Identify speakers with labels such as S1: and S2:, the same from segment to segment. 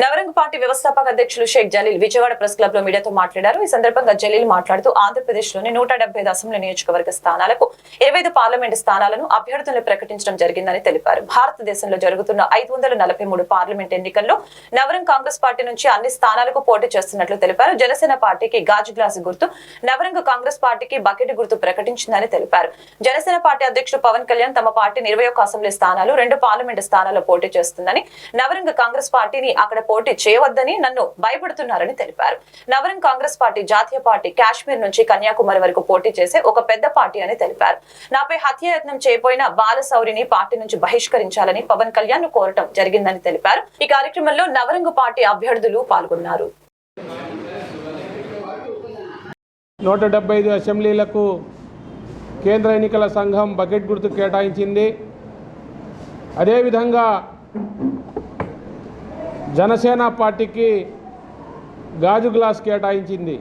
S1: Navrang party వ్యవస్థాపక అధ్యక్షులు Shaik Jaleel Vijayawada press క్లబ్లో మీడియాతో మాట్లాడారు. ఈ సందర్భంగా జలీల్ మాట్లాడుతూ ఆంధ్రప్రదేశ్లోని నూట డెబ్బై అసెంబ్లీ నియోజకవర్గ స్థానాలకు ఇరవై ఐదు పార్లమెంటు స్థానాలను అభ్యర్థులను ప్రకటించడం జరిగిందని తెలిపారు. భారతదేశంలో జరుగుతున్న ఐదు వందల నలభై మూడు పార్లమెంట్ ఎన్నికల్లో నవరంగ్ కాంగ్రెస్ పార్టీ నుంచి అన్ని స్థానాలకు పోటీ చేస్తున్నట్లు తెలిపారు. జనసేన పార్టీకి గాజు గ్లాసు గుర్తు నవరంగ్ కాంగ్రెస్ పార్టీకి బకెట్ గుర్తు ప్రకటించిందని తెలిపారు. జనసేన పార్టీ అధ్యక్షుడు పవన్ కళ్యాణ్ తమ పార్టీని ఇరవై అసెంబ్లీ స్థానాలు రెండు పార్లమెంటు స్థానాల్లో పోటీ చేస్తుందని నవరంగ్ కాంగ్రెస్ పార్టీని అక్కడ పోటీ చేయవద్దని నన్ను భయపడుతున్నారని తెలిపారు. నవరం కాంగ్రెస్ పార్టీ జాతీయ పార్టీ కాశ్మీర్ నుంచి కన్యాకుమారి వరకు పోటీ చేసే ఒక పెద్ద పార్టీ అని తెలిపారు. నాపై హత్యాయత్నం చేయబోయిన బాలశౌరిని పార్టీ నుంచి బహిష్కరించాలని పవన్ కళ్యాణ్ కోరటం జరిగిందని తెలిపారు. ఈ కార్యక్రమంలో నవరంగు పార్టీ అభ్యర్థులు పాల్గొన్నారు.
S2: నూట డెబ్బై ఐదు అసెంబ్లీలకు కేంద్ర ఎన్నికల సంఘం బకెట్ గుర్తు కేటాయించింది. అదేవిధంగా జనసేన పార్టీకి గాజు గ్లాస్ కేటాయించింది.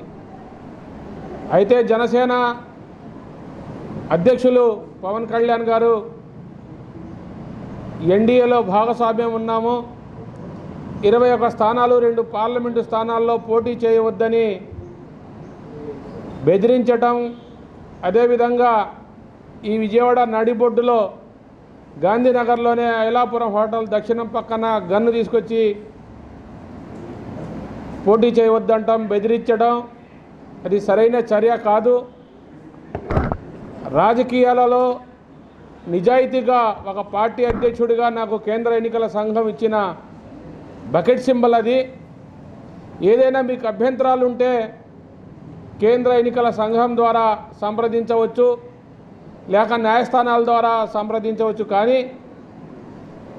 S2: అయితే జనసేన అధ్యక్షులు పవన్ కళ్యాణ్ గారు ఎన్డీఏలో భాగస్వామ్యం ఉన్నాము. ఇరవై ఒక స్థానాలు రెండు పార్లమెంటు స్థానాల్లో పోటీ చేయవద్దని బెదిరించటం. అదేవిధంగా ఈ విజయవాడ నడిబొడ్డులో గాంధీనగర్లోనే ఐలాపురం హోటల్ దక్షిణం పక్కన గన్ను తీసుకొచ్చి పోటీ చేయవద్దంటాం బెదిరించడం. అది సరైన చర్య కాదు. రాజకీయాలలో నిజాయితీగా ఒక పార్టీ అధ్యక్షుడిగా నాకు కేంద్ర ఎన్నికల సంఘం ఇచ్చిన బకెట్ సింబల్ అది. ఏదైనా మీకు అభ్యంతరాలు ఉంటే కేంద్ర ఎన్నికల సంఘం ద్వారా సంప్రదించవచ్చు లేక న్యాయస్థానాల ద్వారా సంప్రదించవచ్చు. కానీ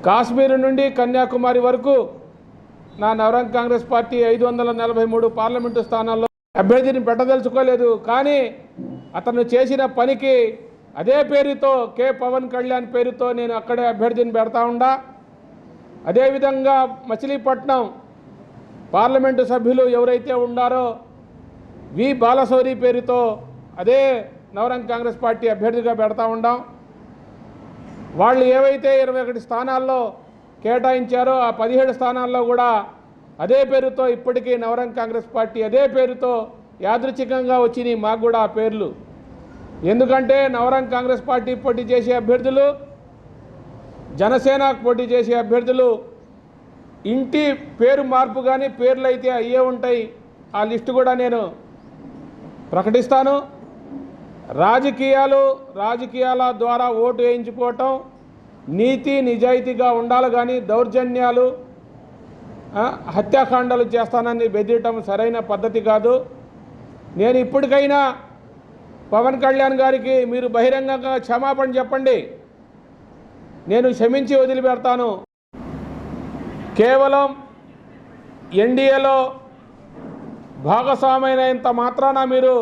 S2: కాశ్మీర్ నుండి కన్యాకుమారి వరకు నా నవరంగ్ కాంగ్రెస్ పార్టీ ఐదు వందల నలభై మూడు పార్లమెంటు స్థానాల్లో అభ్యర్థిని పెట్టదలుచుకోలేదు. కానీ అతను చేసిన పనికి అదే పేరుతో కే. పవన్ కళ్యాణ్ పేరుతో నేను అక్కడే అభ్యర్థిని పెడతా ఉండా. అదేవిధంగా మచిలీపట్నం పార్లమెంటు సభ్యులు ఎవరైతే ఉండారో వి. బాలశౌరి పేరుతో అదే నవరంగ్ కాంగ్రెస్ పార్టీ అభ్యర్థిగా పెడతా ఉండాం. వాళ్ళు ఏవైతే ఇరవై ఒకటి స్థానాల్లో కేటాయించారో ఆ పదిహేడు స్థానాల్లో కూడా అదే పేరుతో ఇప్పటికీ నవరంగ్ కాంగ్రెస్ పార్టీ అదే పేరుతో యాదృచ్ఛికంగా వచ్చినాయి మాకు కూడా ఆ పేర్లు. ఎందుకంటే నవరంగ్ కాంగ్రెస్ పార్టీ పోటీ చేసే అభ్యర్థులు జనసేన పోటీ చేసే అభ్యర్థులు ఇంటి పేరు మార్పు కానీ పేర్లు అయితే అయ్యే ఉంటాయి. ఆ లిస్టు కూడా నేను ప్రకటిస్తాను. రాజకీయాలు రాజకీయాల ద్వారా ఓటు వేయించుకోవటం నీతి నిజాయితీగా ఉండాలి కానీ దౌర్జన్యాలు హత్యాకాండాలు చేస్తానని బెదిరటం సరైన పద్ధతి కాదు. నేను ఇప్పటికైనా పవన్ కళ్యాణ్ గారికి మీరు బహిరంగంగా క్షమాపణ చెప్పండి. నేను క్షమించి వదిలిపెడతాను. కేవలం ఎన్డీఏలో భాగస్వామైనంత మాత్రాన మీరు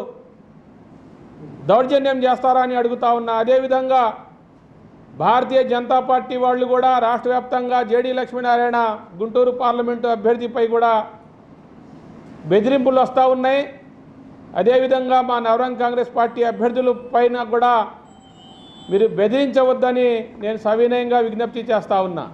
S2: దౌర్జన్యం చేస్తారా అని అడుగుతా ఉన్నా. అదేవిధంగా భారతీయ జనతా పార్టీ వాళ్ళు కూడా రాష్ట్ర వ్యాప్తంగా జేడీ లక్ష్మీనారాయణ గుంటూరు పార్లమెంటు అభ్యర్థిపై కూడా బెదిరింపులు వస్తూ ఉన్నాయి. అదేవిధంగా మా నవరంగ్ కాంగ్రెస్ పార్టీ అభ్యర్థుల పైన కూడా మీరు బెదిరించవద్దని నేను సవినయంగా విజ్ఞప్తి చేస్తా ఉన్నా.